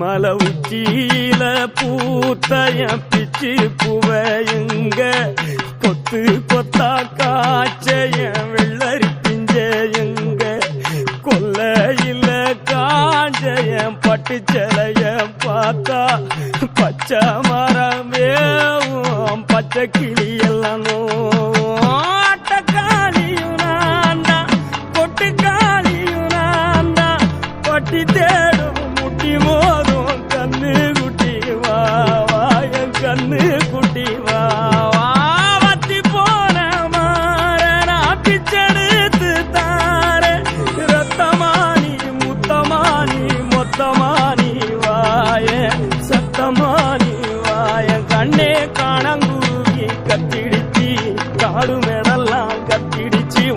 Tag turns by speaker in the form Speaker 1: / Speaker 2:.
Speaker 1: மல உச்சியில பூத்தைய பிச்சு புவையுங்க. கொத்து கொத்தா காச்சைய வெள்ளரி பிஞ்சையுங்க. கொல்லையில காஞ்சைய பட்டுச்சலைய பார்த்தா பச்சை மரமேவும் பச்சை கிளியெல்லாம் நோ ஆட்டக்காளியும் நான் தான் கொட்டுக்காளியும் கண்ணு குட்டி வாத்தி போன மாற நான் பிச்செடுத்து தார ரத்தமானி முத்தமானி மொத்தமானி வாய. சத்தமானி வாய. கண்ணே காணங்குருவி கத்திடிச்சி. காடு மேடெல்லாம் கத்திடிச்சி.